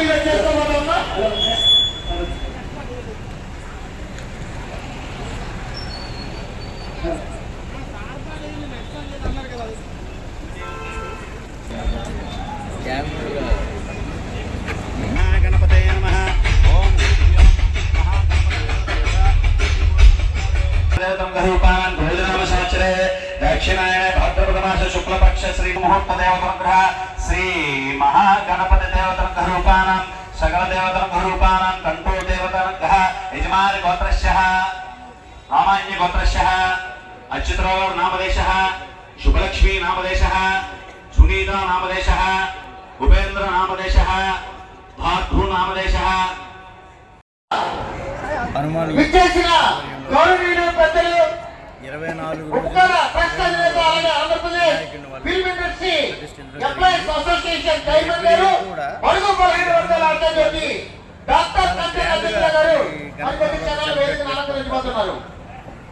ఈరోజు చేసుకోబోతున్నా గణపతే శుక్లపక్ష శ్రీ ముహూర్త దేవతనుగ్రహ సకల దేవతనుగ్రహ రూపాణం కంఠో దేవతనుగ్రహ యజమాని గోత్రస్య రామాన్య గోత్రస్య అచ్యుతరావు నామదేశ శుభలక్ష్మీ నామదేశ సునీత నామదేశ ఉపేంద్ర నామదేశ భార్భూ నామదేశ హనుమాన్ విచ్చేసిన పెద్దలు ఇరవై నాలుగు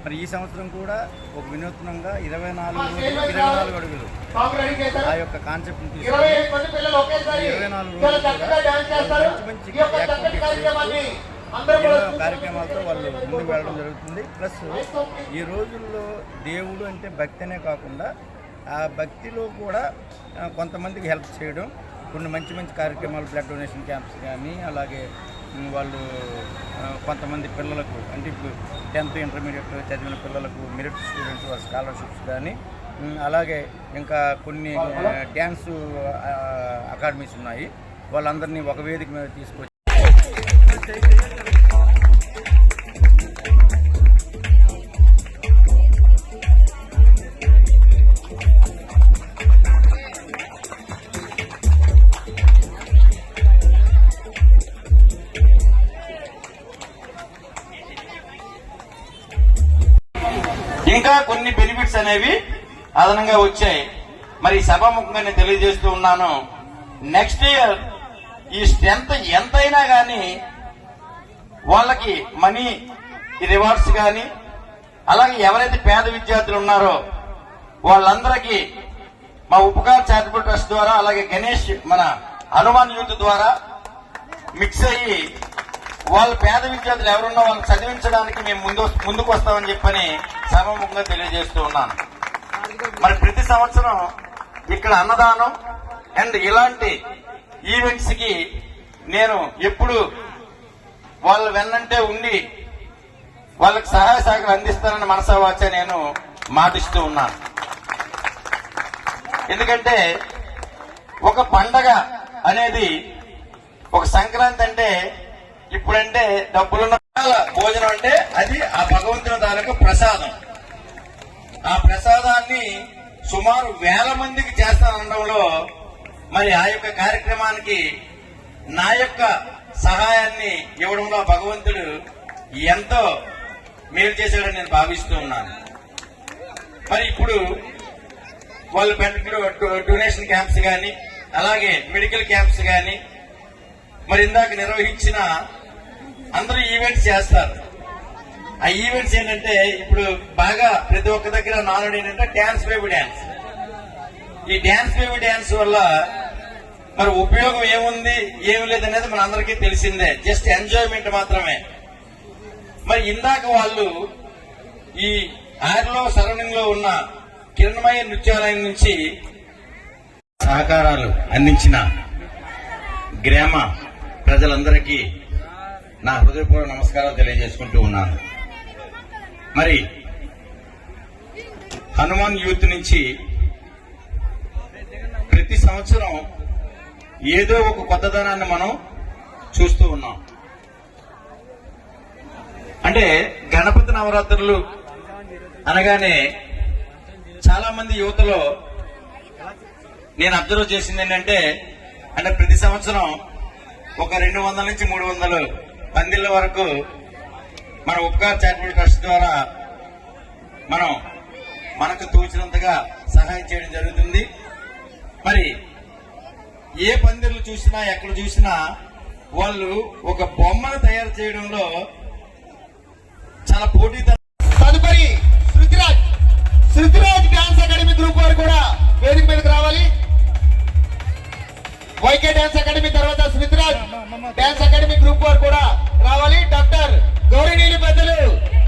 మరి ఈ సంవత్సరం కూడా ఒక వినూత్నంగా ఇరవై నాలుగు ఇరవై నాలుగు అడుగులు ఆ యొక్క కాన్సెప్ట్ ఇరవై నాలుగు మంచి మంచి కార్యక్రమాలతో వాళ్ళు ముందుకు వెళ్ళడం జరుగుతుంది. ప్లస్ ఈ రోజుల్లో దేవుడు అంటే భక్తి అనే కాకుండా ఆ భక్తిలో కూడా కొంతమందికి హెల్ప్ చేయడం కొన్ని మంచి మంచి కార్యక్రమాలు బ్లడ్ డొనేషన్ క్యాంప్స్ కానీ అలాగే వాళ్ళు కొంతమంది పిల్లలకు అంటే ఇప్పుడు టెన్త్ ఇంటర్మీడియట్ చదివిన పిల్లలకు మెరిట్ స్టూడెంట్స్ వాళ్ళ స్కాలర్షిప్స్ కానీ అలాగే ఇంకా కొన్ని డ్యాన్స్ అకాడమీస్ ఉన్నాయి. వాళ్ళందరినీ ఒక వేదిక మీద తీసుకొచ్చి ఇంకా కొన్ని బెనిఫిట్స్ అనేవి అదనంగా వచ్చాయి. మరి సభాముఖంగా నేను తెలియజేస్తూ ఉన్నాను. నెక్స్ట్ ఇయర్ ఈ స్ట్రెంత్ ఎంతైనా కానీ వాళ్ళకి మనీ రివార్డ్స్ కానీ అలాగే ఎవరైతే పేద విద్యార్థులు ఉన్నారో వాళ్ళందరికీ మా ఉపకార చారిటబుల్ ట్రస్ట్ ద్వారా అలాగే గణేష్ మన హనుమాన్ యూత్ ద్వారా మిక్స్ అయ్యి వాళ్ళ పేద విద్యార్థులు ఎవరున్నా వాళ్ళని చదివించడానికి మేము ముందు ముందుకు వస్తామని చెప్పని సమముఖంగా తెలియజేస్తూ ఉన్నాను. మరి ప్రతి సంవత్సరం ఇక్కడ అన్నదానం అండ్ ఇలాంటి ఈవెంట్స్కి నేను ఎప్పుడు వాళ్ళు వెన్నంటే ఉండి వాళ్ళకి సహాయ సహకారం అందిస్తానని మనసావాచ నేను మాటిస్తూ ఉన్నాను. ఎందుకంటే ఒక పండగ అనేది ఒక సంక్రాంతి అంటే ఇప్పుడంటే డబ్బులున్న భోజనం అంటే అది ఆ భగవంతుని తాలూకు ప్రసాదం. ఆ ప్రసాదాన్ని సుమారు వేల మందికి చేస్తానడంలో మరి ఆ యొక్క కార్యక్రమానికి నా యొక్క సహాయాన్ని ఇవ్వడంలో భగవంతుడు ఎంతో మేలు చేశాడని నేను భావిస్తూ ఉన్నాను. మరి ఇప్పుడు వాళ్ళు పెట్టిన డొనేషన్ క్యాంప్స్ కానీ అలాగే మెడికల్ క్యాంప్స్ కానీ మరి ఇందాక నిర్వహించిన అందరూ ఈవెంట్స్ చేస్తారు. ఆ ఈవెంట్స్ ఏంటంటే ఇప్పుడు బాగా ప్రతి ఒక్క దగ్గర నానుడు ఏంటంటే డ్యాన్స్ బేబీ డ్యాన్స్. ఈ డ్యాన్స్ బేబీ డ్యాన్స్ వల్ల మరి ఉపయోగం ఏముంది ఏమి లేదనేది మన అందరికీ తెలిసిందే. జస్ట్ ఎంజాయ్మెంట్ మాత్రమే. మరి ఇందాక వాళ్ళు ఈ ఆర్లో సరౌండింగ్లో ఉన్న కిరణమయ నృత్యాలయం నుంచి సహకారాలు అందించిన గ్రామ ప్రజలందరికీ నా హృదయపూర్వక నమస్కారాలు తెలియజేసుకుంటూ ఉన్నాను. మరి హనుమాన్ యూత్ నుంచి ప్రతి సంవత్సరం ఏదో ఒక కొత్తదనాన్ని మనం చూస్తూ ఉన్నాం. అంటే గణపతి నవరాత్రులు అనగానే చాలా మంది యువతలో నేను అబ్జర్వ్ చేసింది ఏంటంటే అంటే ప్రతి సంవత్సరం ఒక రెండు వందల నుంచి మూడు వందలు పందిళ్ళ వరకు మన ఉపకార్ చారిటబుల్ ట్రస్ట్ ద్వారా మనం మనకు తోచినంతగా సహాయం చేయడం జరుగుతుంది. మరి ఏ పందిర్లు చూసినా ఎక్కడ చూసినా వాళ్ళు ఒక బొమ్మను తయారు చేయడంలో చాలా పోటీ తదుపరి Shrutiraj. Shrutiraj dance academy group వారు కూడా వేదిక మీదకి రావాలి. వైకే డాన్స్ అకాడమీ తర్వాత శృతిరాజ్ డాన్స్ అకాడమీ గ్రూప్ వారు కూడా రావాలి. డాక్టర్ గౌరీ నీలి పెద్దలు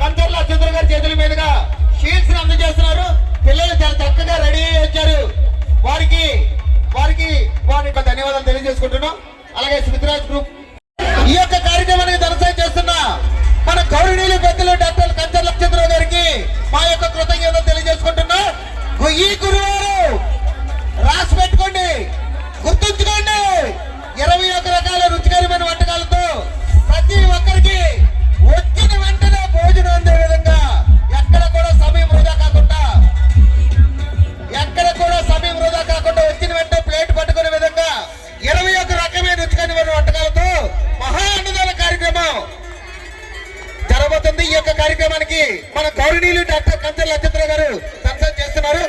కంచర్ల చంద్ర గారి చేతుల మీదుగా షీల్డ్స్ అందజేస్తున్నారు. ధన్యవాదాలు తెలియజేసుకుంటున్నాం. అలాగే స్మితిరాజ్ గ్రూప్ కార్యక్రమానికి మన గౌరవనీయులు డాక్టర్ కంచర్ లక్షత్ర గారు సంసం చేస్తున్నారు.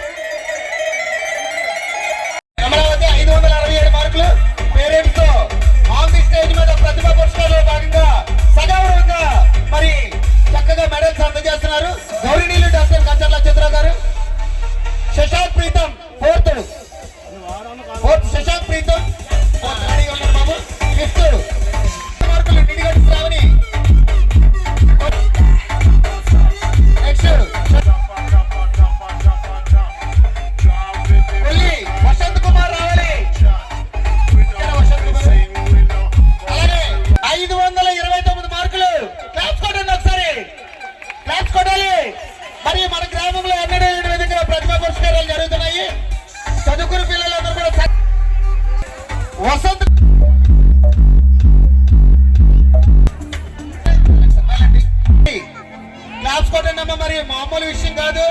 మామూలు విషయం కాదు.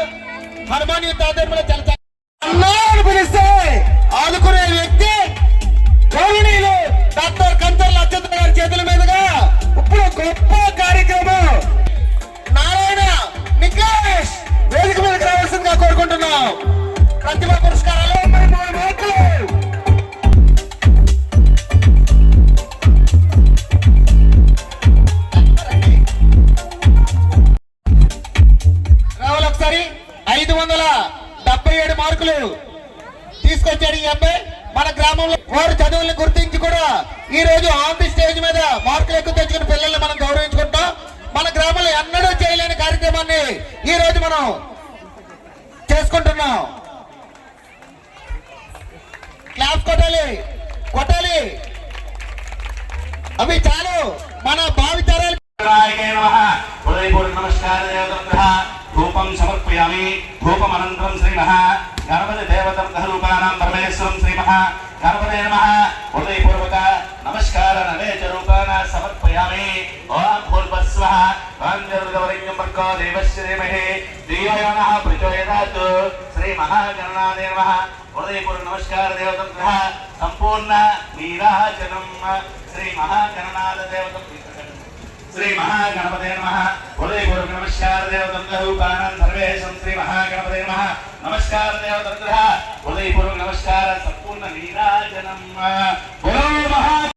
హనుమాన్ యుద్ధ ఆధ్వర్యంలో చాలా పిలిస్తే ఆదుకునే వ్యక్తి గౌరవనీయులు డాక్టర్ కంచర్ లచ్చత్ర గారి చేతుల మీదుగా ఇప్పుడు గొప్ప కార్యక్రమం. నారాయణ నికేష్ వేదిక మీదకి రావాల్సిందిగా కోరుకుంటున్నాం. ప్రతిభ పురస్కారాలు ఈ రోజు ఆన్ ది స్టేజ్ మీద మార్కులు ఎక్కువ తెచ్చుకున్న పిల్లల్ని మనం గౌరవించుకుంటాం. మన గ్రామంలో ఎన్నడూ చేయలేని కార్యక్రమాన్ని ఈ రోజు మనం చేసుకుంటున్నాం. క్లాస్ కొట్టాలి కొట్టాలి. అవి చాలు. మన భావితరాలు నారాయణే నమః. ధూపం సమర్పయామి. శ్రీమహ శ్రీమః గణపతి దేవతభ్య రూపాణం పరమేశ్వరం శ్రీమః గణపతి నమః. ఓం జరుగవరిణ్యం భర్గో దేవస్య ధీమహి ధియో యో ప్రచోదయాత్. శ్రీ మహాగణనాదే నమః. హృదయపూర్వక నమస్కార దేవతభ్యः సంపూర్ణ నీరాజనం శ్రీ మహాగణనాథ దేవత శ్రీ మహాగణపతే నమ. హృదయపూర్వక నమస్కార సర్వేశం శ్రీ మహాగణపతే నమ. నమస్కార నమస్కార సంపూర్ణ నీరాజనం మహా